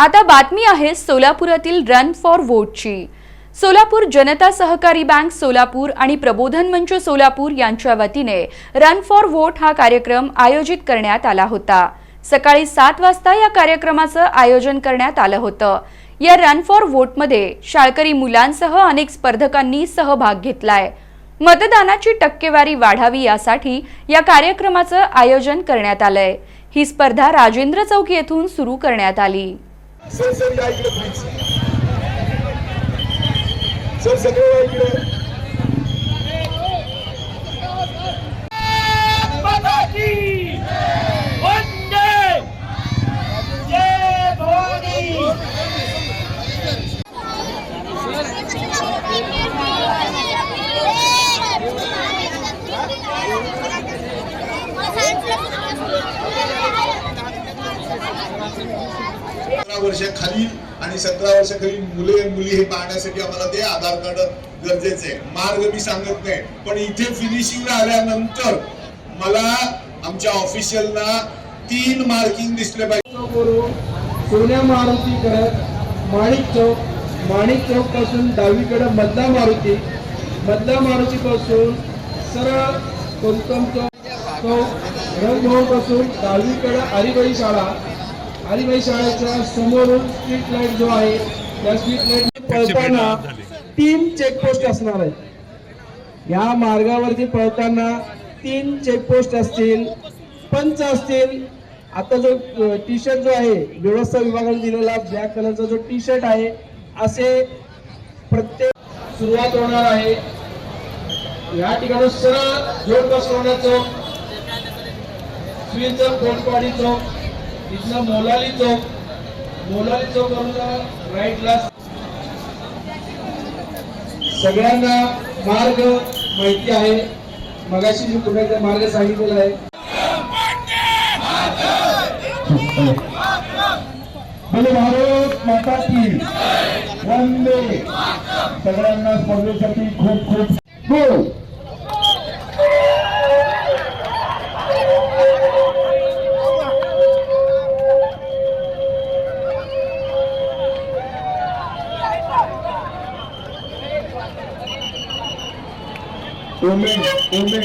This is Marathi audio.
आता बातमी आहे सोलापुरातील रन फॉर वोटची सोलापूर जनता सहकारी बँक सोलापूर आणि प्रबोधन मंच सोलापूर यांच्या वतीने रन फॉर व्होट हा कार्यक्रम आयोजित करण्यात आला होता. सकाळी सात वाजता या कार्यक्रमाचं आयोजन करण्यात आलं होतं. या रन फॉर व्होटमध्ये शाळकरी मुलांसह अनेक स्पर्धकांनी सहभाग घेतलाय. मतदानाची टक्केवारी वाढावी यासाठी या कार्यक्रमाचं आयोजन करण्यात आलंय. ही स्पर्धा राजेंद्र चौक येथून सुरू करण्यात आली. सर सर या इकडे प्लीज सर सगळे या इकडे माताजी वंदे अठरा भवानी खाली आणि सतरा वर्षाखालील मुले मुली हे पाहण्यासाठी आम्हाला ते आधार कार्ड गरजेचे आहे. मार्ग मी सांगत नाही पण इथे फिनिशिंगला आल्यानंतर मला आमच्या ऑफिशियलला तीन मार्किंग दिसले पाहिजे. चौकवरून सोन्या मारुतीकडे माणिक चौक माणिक चौकपासून डावीकडे मधला मारुती. मधला मारुती पासून सरळ कोणतम चौक चौक रंगभाऊ पासून डावीकडे आरीबाई शाळा. आरीबाई शाळेच्या समोरून स्ट्रीट लाइट जो आहे त्या स्ट्रीट लाइट पळताना तीन चेकपोस्ट असणार आहेत. या मार्गावरती पळताना तीन चेकपोस्ट असतील पंच असतील. आता जो टी शर्ट जो आहे व्यवस्था विभागाने दिलेला ब्लॅक कलरचा जो टी शर्ट आहे असे प्रत्येक सुरुवात होणार आहे. या ठिकाणी सरळ जोड बसवण्या चौक स्वीर चौक कोटपाडी चौक इथला मोलाली चौक मोलाली चौक राईटला सगळ्यांना मार्ग माहिती आहे. मगाशी मी पुण्याचा मार्ग सांगितलेला आहे. भारत माता की. वंदे. सगळ्यांना स्पर्धेसाठी खूप खूप 我们，我们